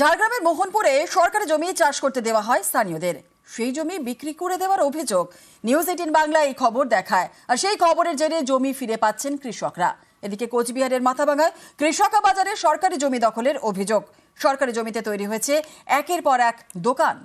ঝাড়গ্রামের মোহনপুরে সরকারি জমি চাষ করতে দেওয়া হয় স্থানীয়দের। সেই জমি বিক্রি করে দেওয়ার অভিযোগ নিউজ এইটিন বাংলা এই খবর দেখায়। আর সেই খবরের জেরে জমি ফিরে পাচ্ছেন কৃষকরা। এদিকে কোচবিহারের মাথাভাঙায় কৃষকা বাজারে সরকারি জমি দখলের অভিযোগ। সরকারি জমিতে তৈরি হয়েছে একের পর এক দোকান।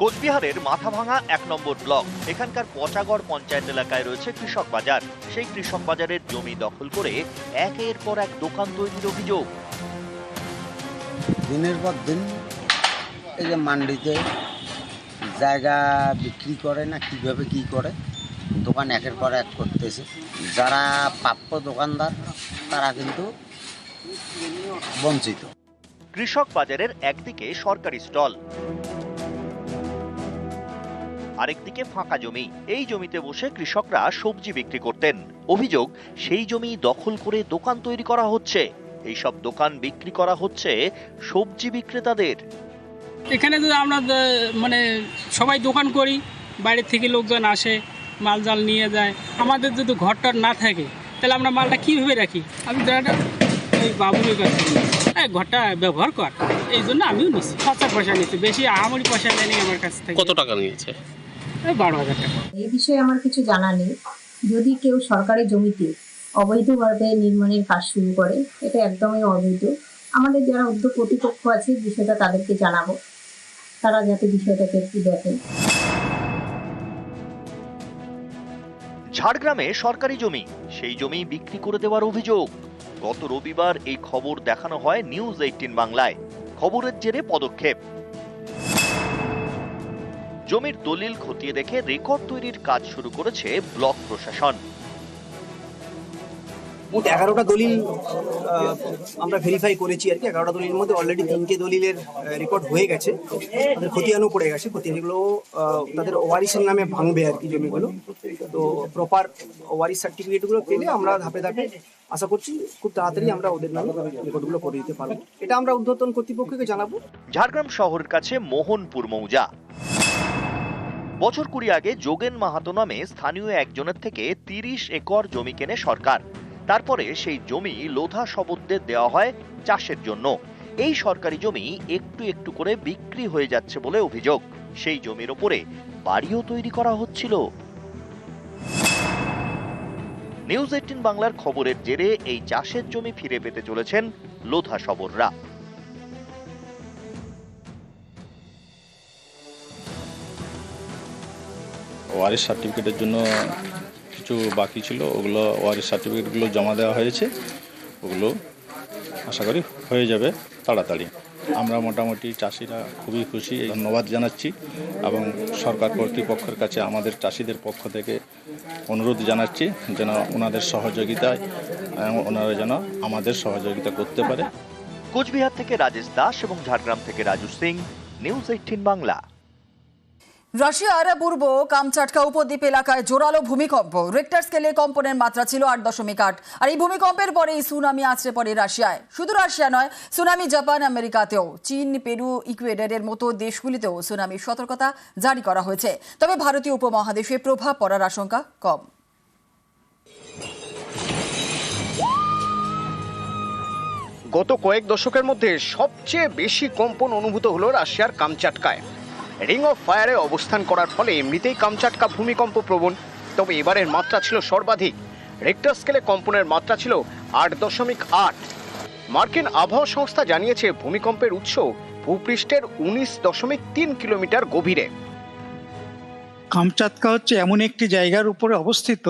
কোচবিহারের মাথাভাঙা এক নম্বর ব্লক। এখানকার পচাগড় পঞ্চায়েত এলাকায় রয়েছে কৃষক বাজার। সেই কৃষক বাজারের জমি দখল করে একের পর এক দোকান তৈরির অভিযোগ। দিনের পর দিন এই যে মান্ডিতে জায়গা বিক্রি করে না কীভাবে কি করে দোকান একের পর এক করতেছে। যারা প্রাপ্য দোকানদার তারা কিন্তু বঞ্চিত। কৃষক বাজারের একদিকে সরকারি স্টল আরেকদিকে ফাঁকা জমি। এই জমিতে বসে কৃষকরা সবজি বিক্রি করতেন। অভিযোগ সেই জমি দখল করে দোকান তৈরি করা হচ্ছে। এইসব দোকান বিক্রি করা হচ্ছে সবজি বিক্রেতাদের। এখানে যদি আমরা মানে সবাই দোকান করি বাইরে থেকে লোকজন আসে মাল জাল নিয়ে যায় আমাদের যদি ঘরটা না থাকে তাহলে আমরা মালটা কীভাবে রাখি? আমি ওই বাবুরের কাছে এই ঘরটা ব্যবহার কর। এই জন্য আমিও নিচ্ছি খরচা পয়সা নিচ্ছি বেশি আহামরি পয়সা নেয়নি আমার কাছ থেকে। কত টাকা নিয়েছে? বারো হাজার টাকা। এই বিষয়ে আমার কিছু জানা নেই। যদি কেউ সরকারি জমিতে অবৈধভাবে নির্মাণের কাজ শুরু করে এটা একদমই অবৈধ। আমাদের যারা উদ্যোগ কর্তৃপক্ষ আছে বিষয়টা তাদেরকে জানাব। তারা যাতে বিষয়টাকে একটু দেখেন। ঝাড়গ্রামে সরকারি জমি সেই জমি বিক্রি করে দেওয়ার অভিযোগ। গত রবিবার এই খবর দেখানো হয় নিউজ এইটিন বাংলায়। খবরের জেরে পদক্ষেপ। জমির দলিল খতিয়ে দেখে রেকর্ড তৈরির কাজ শুরু করেছে ব্লক প্রশাসন। মোট এগারোটা দলিল আমরা ভেরিফাই করেছি আর কি। এগারোটা দলিলের মধ্যে অলরেডি তিনটে দলিলের রেকর্ড হয়ে গেছে। তাদের খতিয়ানও পড়ে গেছে। খতিয়ানগুলো তাদের ওয়ারিসের নামে ভাঙবে আর কি জমিগুলো। তো প্রপার ওয়ারিস সার্টিফিকেটগুলো পেলে আমরা ধাপে ধাপে আশা করছি খুব তাড়াতাড়ি আমরা ওদের নামে রেকর্ডগুলো করে দিতে পারব। এটা আমরা ঊর্ধ্বতন কর্তৃপক্ষকে জানাব। ঝাড়গ্রাম শহরের কাছে মোহনপুর মৌজা। বছর কুড়ি আগে যোগেন মাহাতো নামে স্থানীয় একজনের থেকে তিরিশ একর জমি কেনে সরকার। তারপরে সেই জমি লোধা শবদ্দের দেওয়া হয় চাষের জন্য। এই সরকারি জমি একটু একটু করে বিক্রি হয়ে যাচ্ছে বলে অভিযোগ। সেই জমির ওপরে বাড়িও তৈরি করা হচ্ছিল। নিউজ এইটিন বাংলার খবরের জেরে এই চাষের জমি ফিরে পেতে চলেছেন লোধা শবররা। ওয়ারিশ সার্টিফিকেটের জন্য কিছু বাকি ছিল, ওগুলো ওয়ারিশ সার্টিফিকেটগুলো জমা দেওয়া হয়েছে, ওগুলো আশা করি হয়ে যাবে তাড়াতাড়ি। আমরা মোটামুটি চাষিরা খুবই খুশি, এই ধন্যবাদ জানাচ্ছি এবং সরকার কর্তৃপক্ষের কাছে আমাদের চাষিদের পক্ষ থেকে অনুরোধ জানাচ্ছি যেন ওনাদের সহযোগিতায় ওনারা যেন আমাদের সহযোগিতা করতে পারে। কোচবিহার থেকে রাজেশ দাস এবং ঝাড়গ্রাম থেকে রাজু সিং, নিউজ এইটিন বাংলা। রাশিয়ার পূর্ব কামচাটকা উপদ্বীপ এলাকায় জোরালো ভূমিকম্প। রেক্টার স্কেলে কম্পনের মাত্রা ছিল আট দশমিক আট। আর এই ভূমিকম্পের পরেই সুনামি আছড়ে পড়ে রাশিয়ায়। শুধু রাশিয়া নয়, সুনামি জাপান, আমেরিকাতেও। চীন, পেরু, ইকুয়েডারের মতো দেশগুলিতেও সুনামির সতর্কতা জারি করা হয়েছে। তবে ভারতীয় উপমহাদেশে প্রভাব পড়ার আশঙ্কা কম। গত কয়েক দশকের মধ্যে সবচেয়ে বেশি কম্পন অনুভূত হলো রাশিয়ার কামচাটকায়। রিং অফ ফায়ারে অবস্থান করার ফলে এমনিতেই কামচাটকা ভূমিকম্প প্রবণ। তবে এবারের মাত্রা ছিল সর্বাধিক। রেক্টার স্কেলে কম্পনের মাত্রা ছিল আট দশমিক আট। মার্কিন আবহাওয়া সংস্থা জানিয়েছে ভূমিকম্পের উৎস ভূপৃষ্ঠের উনিশ দশমিক তিন কিলোমিটার গভীরে। কামচাতকা হচ্ছে এমন একটি জায়গার উপরে অবস্থিত,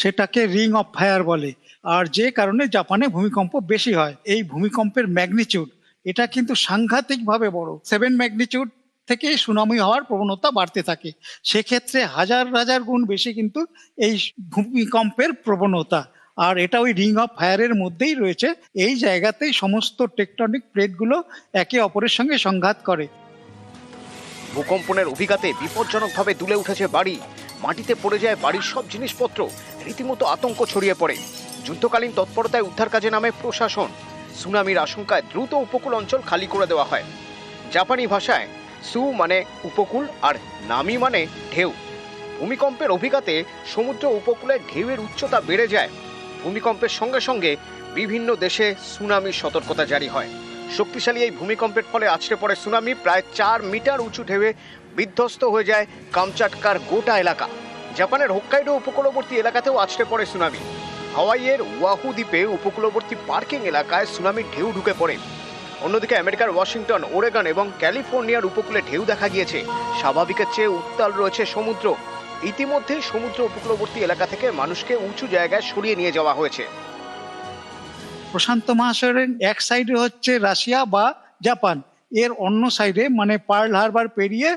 সেটাকে রিং অফ ফায়ার বলে। আর যে কারণে জাপানে ভূমিকম্প বেশি হয়, এই ভূমিকম্পের ম্যাগনিচিউড। এটা কিন্তু সাংঘাতিকভাবে বড়। সেভেন ম্যাগনিচিউড থেকে সুনামি হওয়ার প্রবণতা বাড়তে থাকে। সেক্ষেত্রে হাজার হাজার গুণ বেশি কিন্তু এই ভূমিকম্পের প্রবণতা। আর এটা ওই রিং অফ ফায়ারের মধ্যেই রয়েছে। এই জায়গাতেই সমস্ত টেকটনিক প্লেটগুলো একে অপরের সঙ্গে সংঘাত করে। ভূকম্পনের অভিঘাতে বিপজ্জনকভাবে দুলে উঠেছে বাড়ি। মাটিতে পড়ে যায় বাড়ির সব জিনিসপত্র। রীতিমতো আতঙ্ক ছড়িয়ে পড়ে। যুদ্ধকালীন তৎপরতায় উদ্ধার কাজে নামে প্রশাসন। সুনামির আশঙ্কায় দ্রুত উপকূল অঞ্চল খালি করে দেওয়া হয়। জাপানি ভাষায় সু মানে উপকূল আর নামি মানে ঢেউ। ভূমিকম্পের অভিঘাতে সমুদ্র উপকূলে ঢেউয়ের উচ্চতা বেড়ে যায়। ভূমিকম্পের সঙ্গে সঙ্গে বিভিন্ন দেশে সুনামির সতর্কতা জারি হয়। শক্তিশালী এই ভূমিকম্পের ফলে আছড়ে পড়ে সুনামি প্রায় চার মিটার উঁচু ঢেউয়ে বিধ্বস্ত হয়ে যায় কামচাটকার গোটা এলাকা। জাপানের হোক্কাইডো উপকূলবর্তী এলাকাতেও আছড়ে পড়ে সুনামি। হাওয়াইয়ের ওয়াহু দ্বীপে উপকূলবর্তী পার্কিং এলাকায় সুনামির ঢেউ ঢুকে পড়ে। অন্যদিকে আমেরিকার ওয়াশিংটন ওরেগন এবং ক্যালিফোর্নিয়ার উপকূলে ঢেউ দেখা গিয়েছে। স্বাভাবিকের চেয়ে উত্তাল রয়েছে সমুদ্র। ইতিমধ্যেই সমুদ্র উপকূলবর্তী এলাকা থেকে মানুষকে উঁচু জায়গায় সরিয়ে নিয়ে যাওয়া হয়েছে। প্রশান্ত মহাসাগরের এক সাইডে হচ্ছে রাশিয়া বা জাপান। এর অন্য সাইডে মানে পার্ল হারবার পেরিয়ে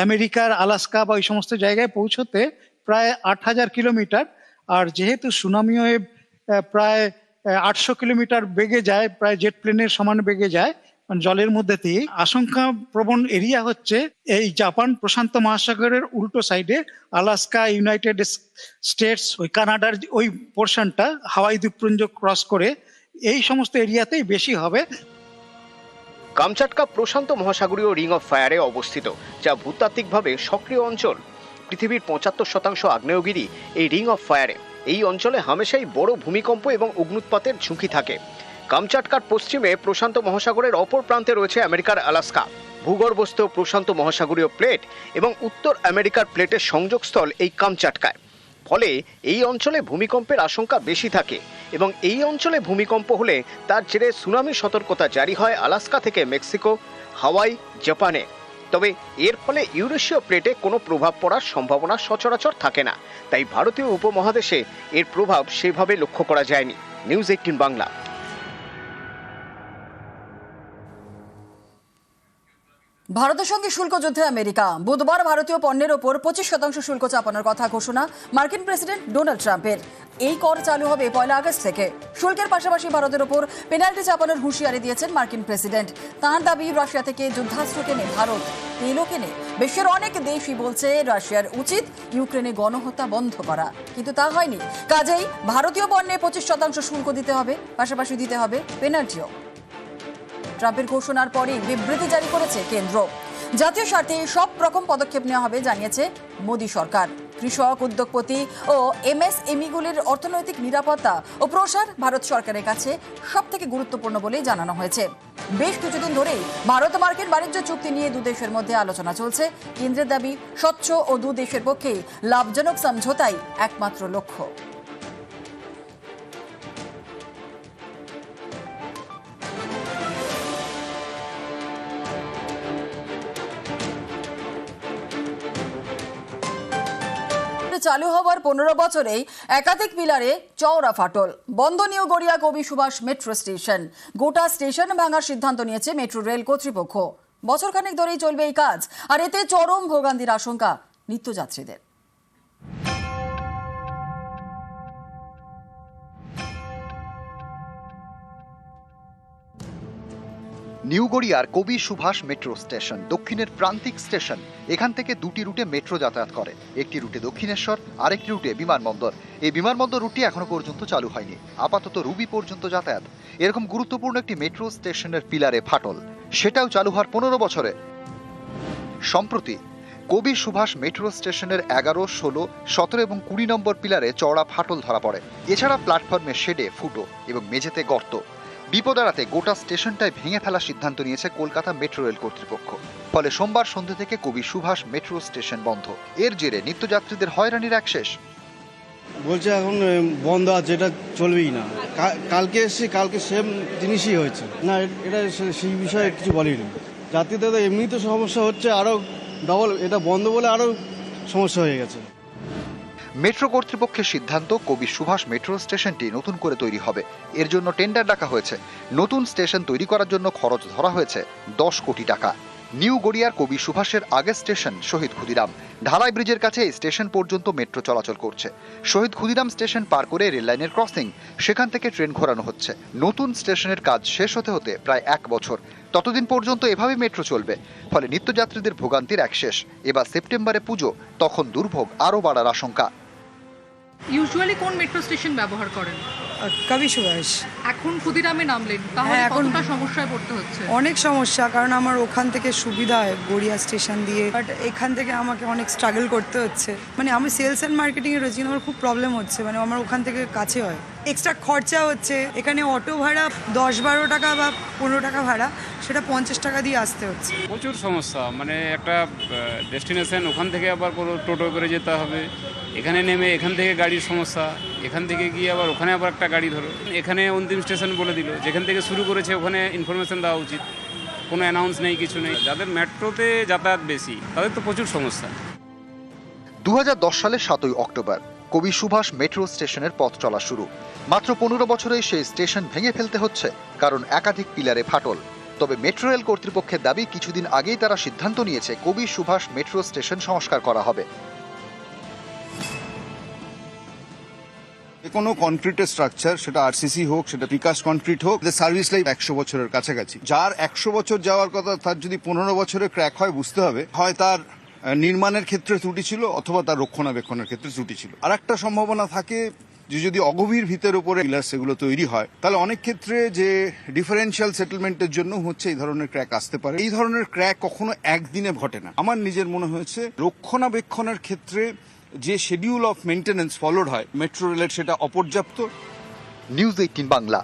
আমেরিকার আলাস্কা বা ওই সমস্ত জায়গায় পৌঁছতে প্রায় আট হাজার কিলোমিটার। আর যেহেতু সুনামি আহ, প্রায় আটশো কিলোমিটার বেগে যায়, প্রায় জেট প্লেনের সমান বেগে যায় মানে জলের মধ্যে দিয়ে আশঙ্কা প্রবণ এরিয়া হচ্ছে এই জাপান প্রশান্ত মহাসাগরের উল্টো সাইডে আলাস্কা ইউনাইটেড স্টেটস, ওই কানাডার ওই পোর্শনটা হাওয়াই দ্বীপপুঞ্জ ক্রস করে, এই সমস্ত এরিয়াতেই বেশি হবে। কামচাটকা প্রশান্ত মহাসাগরীয় রিং অফ ফায়ারে অবস্থিত, যা ভূতাত্ত্বিকভাবে সক্রিয় অঞ্চল। পৃথিবীর পঁচাত্তর শতাংশ আগ্নেয়গিরি এই রিং অফ ফায়ারে এই অঞ্চলে হামেশাই বড় ভূমিকম্প এবং অগ্নুৎপাতের ঝুঁকি থাকে। কামচাটকার পশ্চিমে প্রশান্ত মহাসাগরের অপর প্রান্তে রয়েছে আমেরিকার আলাস্কা। ভূগর্ভস্থ প্রশান্ত মহাসাগরীয় প্লেট এবং উত্তর আমেরিকার প্লেটের সংযোগস্থল এই কামচাটকায়। ফলে এই অঞ্চলে ভূমিকম্পের আশঙ্কা বেশি থাকে এবং এই অঞ্চলে ভূমিকম্প হলে তার জেরে সুনামি সতর্কতা জারি হয় আলাস্কা থেকে মেক্সিকো, হাওয়াই, জাপানে। তবে এর ফলে ইউরেশীয় প্লেটে কোনো প্রভাব পড়ার সম্ভাবনা সচরাচর থাকে না। তাই ভারতীয় উপমহাদেশে এর প্রভাব সেভাবে লক্ষ্য করা যায়নি। News eighteen Bangla. ভারতের সঙ্গে শুল্ক যুদ্ধে আমেরিকা। বুধবার ভারতীয় পণ্যের ওপর পঁচিশ শতাংশ শুল্ক চাপানোর কথা ঘোষণা মার্কিন প্রেসিডেন্ট ডোনাল্ড ট্রাম্পের। এই কর চালু হবে পয়লা আগস্ট থেকে। শুল্কের পাশাপাশি ভারতের ওপর পেনাল্টি চাপানোর হুঁশিয়ারি দিয়েছেন মার্কিন প্রেসিডেন্ট। তাঁর দাবি, রাশিয়া থেকে যুদ্ধাস্ত্র কেনে ভারত, তেলও কেনে। বিশ্বের অনেক দেশই বলছে রাশিয়ার উচিত ইউক্রেনে গণহত্যা বন্ধ করা। কিন্তু তা হয়নি। কাজেই ভারতীয় পণ্যে পঁচিশ শতাংশ শুল্ক দিতে হবে, পাশাপাশি দিতে হবে পেনাল্টিও। ট্রাম্পের ঘোষণার পরই বিবৃতি জারি করেছে কেন্দ্র। জাতীয় স্বার্থে সব রকম পদক্ষেপ নেওয়া হবে, জানিয়েছে মোদী সরকার। কৃষক, উদ্যোগপতি ও এমএসএমইগুলির অর্থনৈতিক নিরাপত্তা ও প্রসার ভারত সরকারের কাছে সব থেকে গুরুত্বপূর্ণ বলেই জানানো হয়েছে। বেশ কিছুদিন ধরেই ভারত মার্কিন বাণিজ্য চুক্তি নিয়ে দু দেশের মধ্যে আলোচনা চলছে। কেন্দ্রের দাবি, স্বচ্ছ ও দু দেশের পক্ষে লাভজনক সমঝোতাই একমাত্র লক্ষ্য। চালু হওয়ার পনেরো বছরেই একাধিক পিলারে চওড়া ফাটল। বন্ধ new Garia Kabi Subhash metro station. গোটা স্টেশন ভাঙার সিদ্ধান্ত নিয়েছে মেট্রো রেল কর্তৃপক্ষ। বছরখানেক ধরেই চলবে এই কাজ, আর এতে চরম ভোগান্তির আশঙ্কা নিত্যযাত্রীদের। নিউ গড়িয়ার কবি সুভাষ মেট্রো স্টেশন, দক্ষিণের প্রান্তিক স্টেশন। এখান থেকে দুটি রুটে মেট্রো যাতায়াত করে। একটি রুটে দক্ষিণেশ্বর, আরেকটি রুটে বিমানবন্দর। এই বিমানবন্দর রুটটি এখনও পর্যন্ত চালু হয়নি। আপাতত রুবি পর্যন্ত যাতায়াত। এরকম গুরুত্বপূর্ণ একটি মেট্রো স্টেশনের পিলারে ফাটল। সেটাও চালু হওয়ার পনেরো বছরে। সম্প্রতি, কবি সুভাষ মেট্রো স্টেশনের এগারো, ষোলো, সতেরো এবং কুড়ি নম্বর পিলারে চওড়া ফাটল ধরা পড়ে। এছাড়া প্ল্যাটফর্মের শেডে, ফুটো এবং মেঝেতে গর্ত। বিপদ এড়াতে গোটা স্টেশনটাই ভেঙে ফেলার সিদ্ধান্ত নিয়েছে কলকাতা মেট্রো রেল কর্তৃপক্ষ। ফলে সোমবার সন্ধ্যে থেকে কবি সুভাষ মেট্রো স্টেশন বন্ধ। এর জেরে নিত্যযাত্রীদের হয়রানির এক শেষ। বলছে এখন বন্ধ আছে, এটা চলবেই না। কালকে এসেছি কালকে সেম জিনিসই হয়েছে। না এটা সেই বিষয়ে কিছু বলিনি। যাত্রীদের এমনি তো সমস্যা হচ্ছে আরও ডবল এটা বন্ধ বলে আরও সমস্যা হয়ে গেছে। মেট্রো কর্তৃপক্ষের সিদ্ধান্ত কবি সুভাষ মেট্রো স্টেশনটি নতুন করে তৈরি হবে। এর জন্য টেন্ডার ডাকা হয়েছে। নতুন স্টেশন তৈরি করার জন্য খরচ ধরা হয়েছে দশ কোটি টাকা। নিউ গড়িয়ার কবি সুভাষের আগের স্টেশন শহীদ ক্ষুদিরাম। ঢালাই ব্রিজের কাছে এই স্টেশন পর্যন্ত মেট্রো চলাচল করছে। শহীদ ক্ষুদিরাম স্টেশন পার করে রেললাইনের ক্রসিং, সেখান থেকে ট্রেন ঘোরানো হচ্ছে। নতুন স্টেশনের কাজ শেষ হতে হতে প্রায় এক বছর। ততদিন পর্যন্ত এভাবে মেট্রো চলবে। ফলে নিত্যযাত্রীদের ভোগান্তির এক শেষ। এবার সেপ্টেম্বরে পুজো, তখন দুর্ভোগ আরও বাড়ার আশঙ্কা। ইউজুয়ালি কোন মেট্রো স্টেশন ব্যবহার করেন? কবি সুভাষ। এখন ক্ষুদিরামে নামলেন। তাহলে হ্যাঁ, এখন- কতটা সমস্যায় পড়তে হচ্ছে? অনেক সমস্যা কারণ আমার ওখান থেকে সুবিধা হয় গড়িয়া স্টেশন দিয়ে। বাট এখান থেকে আমাকে অনেক স্ট্রাগল করতে হচ্ছে। মানে আমি সেলস অ্যান্ড মার্কেটিংয়ে রয়েছি আমার খুব প্রবলেম হচ্ছে। মানে আমার ওখান থেকে কাছে হয়। এক্সট্রা খরচা হচ্ছে। এখানে অটো ভাড়া দশ বারো টাকা বা পনেরো টাকা ভাড়া সেটা পঞ্চাশ টাকা দিয়ে আসতে হচ্ছে। প্রচুর সমস্যা। মানে একটা ডেস্টিনেশন ওখান থেকে আবার পুরো টোটো করে যেতে হবে। এখানে নেমে এখান থেকে গাড়ির সমস্যা, এখান থেকে গিয়ে আবার ওখানে আবার একটা গাড়ি ধরো। এখানে অন্তিম স্টেশন বলে দিল, যেখান থেকে শুরু করেছে ওখানে ইনফরমেশন দেওয়া উচিত। কোনো অ্যানাউন্স নেই, কিছু নেই। যাদের মেট্রোতে যাতায়াত বেশি, তাদের তো প্রচুর সমস্যা। দু সালের সাতই অক্টোবর, কবি সুভাষ মেট্রো স্টেশনের পথ চলা শুরু। মাত্র পনেরো বছরেই সেই স্টেশন ভেঙে ফেলতে হচ্ছে, কারণ একাধিক পিলারে ফাটল। তবে মেট্রো রেল কর্তৃপক্ষের দাবি, কিছুদিন আগেই তারা সিদ্ধান্ত নিয়েছে কবি সুভাষ মেট্রো স্টেশন সংস্কার করা হবে। কোনো কনক্রিটের স্ট্রাকচার, সেটা আরসিসি হোক, সেটা পিকাস কনক্রিট হোক সার্ভিস লাইফ একশো বছরের কাছাকাছি। যার একশো বছর যাওয়ার কথা, তার যদি পনেরো বছরে ক্র্যাক হয়, বুঝতে হবে, হয় তার নির্মাণের ক্ষেত্রে ত্রুটি ছিল, অথবা তার রক্ষণাবেক্ষণের ক্ষেত্রে ত্রুটি ছিল। আর একটা সম্ভাবনা থাকে যে যদি অগভীর ভিতের উপরে পিলার সেগুলো তৈরি হয়, তাহলে অনেক ক্ষেত্রে যে ডিফারেন্সিয়াল সেটেলমেন্টের জন্য হচ্ছে এই ধরনের ক্র্যাক আসতে পারে। এই ধরনের ক্র্যাক কখনো একদিনে ঘটে না। আমার নিজের মনে হয়েছে, রক্ষণাবেক্ষণের ক্ষেত্রে যে শিডিউল অফ মেনটেন্যান্স ফলোড হয় মেট্রো রেলের সেটা অপর্যাপ্ত। News eighteen Bangla